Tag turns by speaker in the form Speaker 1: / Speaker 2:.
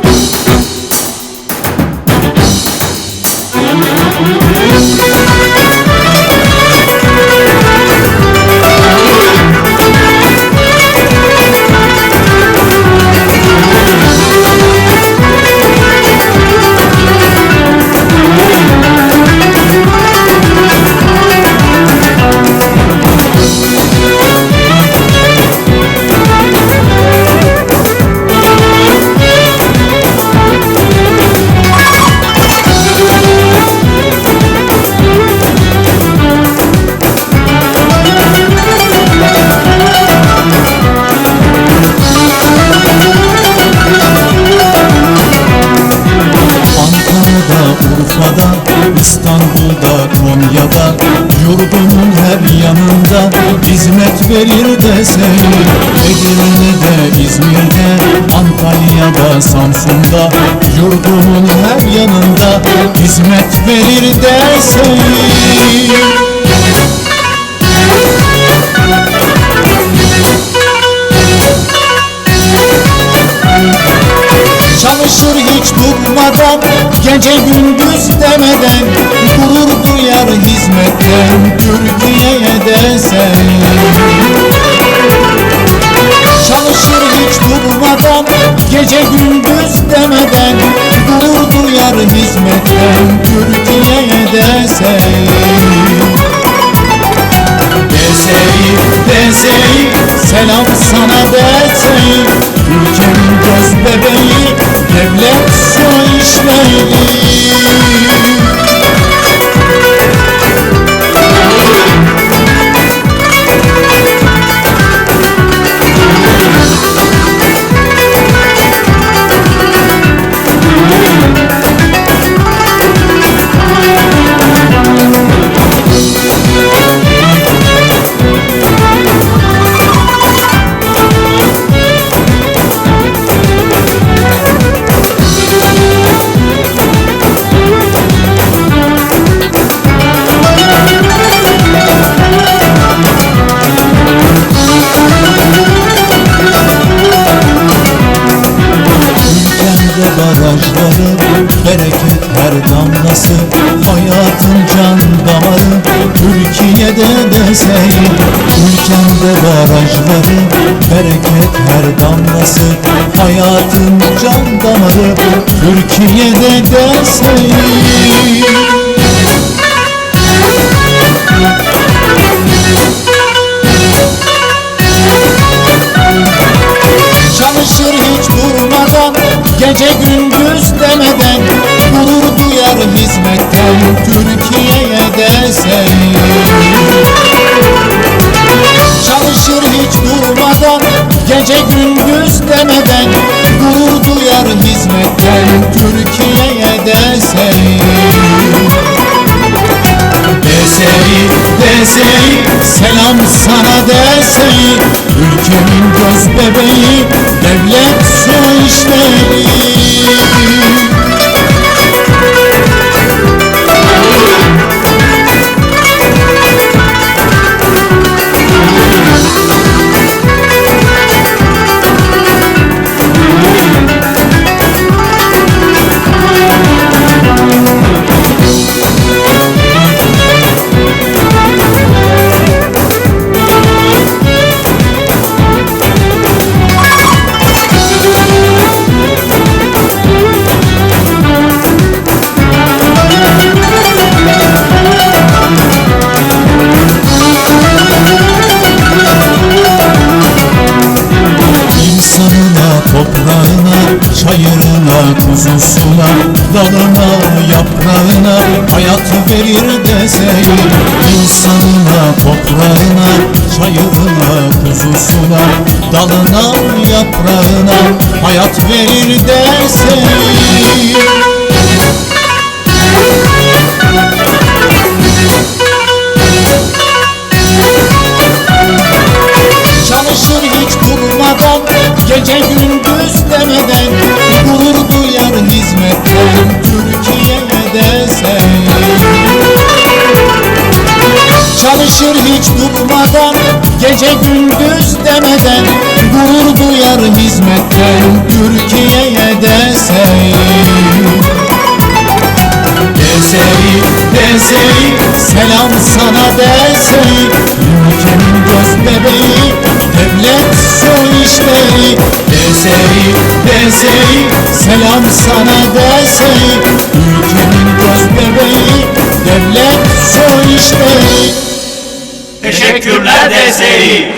Speaker 1: thank you Konya'da Yurdumun her yanında. Hizmet verir deseyim Edirne'de, İzmir'de, Antalya'da, Samsun'da. Yurdumun her yanında. Hizmet verir deseyim Çalışır hiç durmadan Gece gündüz demeden Gurur duyar hizmetten Türkiye'ye desen. Çalışır hiç durmadan Gece gündüz demeden Gurur duyar hizmetten Türkiye'ye desen. Deseyim, deseyim, selam sana deseyim Ülkemin göz bebeği, devlet su barajları, bereket her damlası Hayatın can damarı, Türkiye'de deseyim Ülkemde barajları, bereket her damlası Hayatın can damarı, Türkiye'de deseyim Gece gündüz demeden Gurur duyar hizmetten Türkiye'ye desen Çalışır hiç durmadan Gece gündüz demeden Gurur duyar hizmetten Türkiye'ye desen Deseyim, deseyim, selam sana deseyim Ülkemin göz bebeği, devlet su işleyi çayırına, kuzusuna, dalına, yaprağına hayat verir deseyim İnsanına, toprağına, çayırına, kuzusuna, dalına, yaprağına hayat verir deseyim Çalışır hiç durmadan Gece gündüz demeden Çalışır hiç durmadan Gece gündüz demeden Gurur duyar hizmetten Türkiye'ye deseyim Deseyim, deseyim Selam sana deseyim Ülkenin göz bebeği Devlet soy işleri. Deseyim, deseyim Selam sana deseyim Ülkenin göz bebeği Devlet soy işleri
Speaker 2: Teşekkürler deseyim